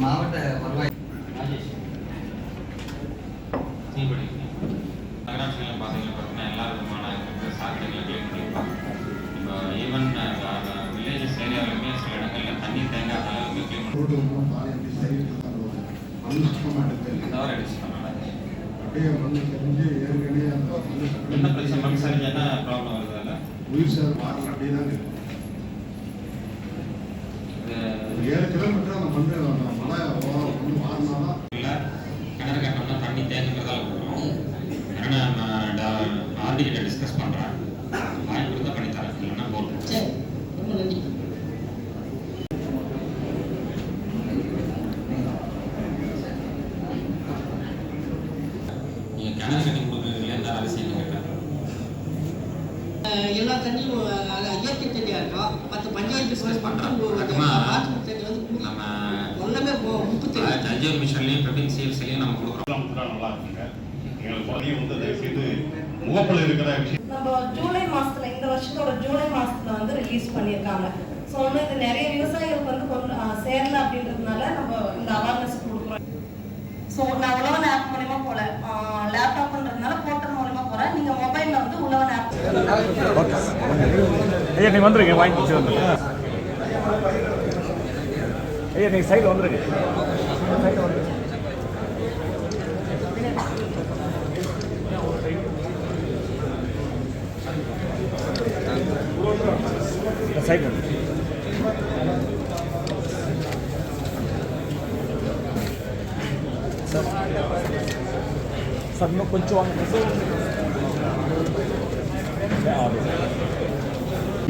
மாவட்ட வருவாய் நகராட்சிகளில் பார்த்தீங்கன்னா பார்த்தீங்கன்னா எல்லா விதமான சாக்கடைகளை க்ளீன் பண்ணியிருப்பாங்க இப்போ ஈவன் வில்லேஜஸ் ஏரியாவிலுமே சில இடங்களில் தண்ணி தேங்காத அளவுக்கு க்ளீன் பண்ணி தவறு அடிச்சு பண்ணாங்க அப்படியே மண்ணு தெரிஞ்சு ஏற்கனவே அந்த மண்ணு என்ன பிரச்சனை மண் சரிஞ்சு என்ன ப்ராப்ளம் வருது அதில் உயிர் சேர் வாரம் அப்படியே தான் ஏழு கிலோமீட்டர் அந்த மண்ணு ஆர்டி கிட்ட டிஸ்கஸ் பண்ணுறேன் வாய்ப்பு பண்ணி தரேன். இல்லைன்னா கிணறு கட்டி கொடுக்குறதுல எந்த அவசியம் கேட்டேன் எல்லா தண்ணியும் இயற்கை தண்ணியா இருக்கும் மற்ற பஞ்சாயத்து Discuss பண்றோம். நம்ம ஒண்ணுமே போ- உப்பு தண்ணி. ஜட்ஜர் மிஷன்லையும் ப்ரிபிங் நம்ம கொடுக்குறோம். குறையும் வந்து தயவுசெய்து முகப்பில் இருக்கிற விஷயம். நம்ம ஜூலை மாசத்துல இந்த வருஷத்தோட ஜூலை மாசத்துல வந்து ரிலீஸ் பண்ணியிருக்காங்க. ஸோ வந்து இது நிறைய விவசாயிகளுக்கு வந்து கொண்டு ஆ, சேரல அப்படின்றதுனால நம்ம இந்த அவேர்னஸ் கொடுக்குறோம். ஸோ நான் உழவன் ஆப் மூலியமா போல லேப்டாப்ன்றதுனால போர்ட்டல் மூலியமா போறேன். நீங்க மொபைல்ல வந்து உழவன் ஆப் ஐயா நீங்கள் வந்துருங்க. வாங்கி வச்சு வந்துருங்க. ஐயா நீங்கள் சைடில் வந்துருங்க. சைடில் வந்துருங்க. இன்னும் கொஞ்சம் வாங்க. சார்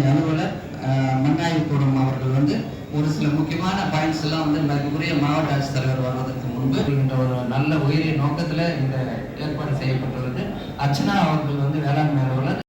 அலுவலர் அஹ், மண்ணாய்வு கூடம் அவர்கள் வந்து ஒரு சில முக்கியமான பாயிண்ட்ஸ் எல்லாம் வந்து மதிப்புக்குரிய மாவட்ட ஆட்சித்தலைவர் வருவதற்கு முன்பு என்ற ஒரு நல்ல உயரிய நோக்கத்தில் இந்த ஏற்பாடு செய்யப்பட்டுள்ளது. அர்ச்சனா அவர்கள் வந்து வேளாண்மை அலுவலர்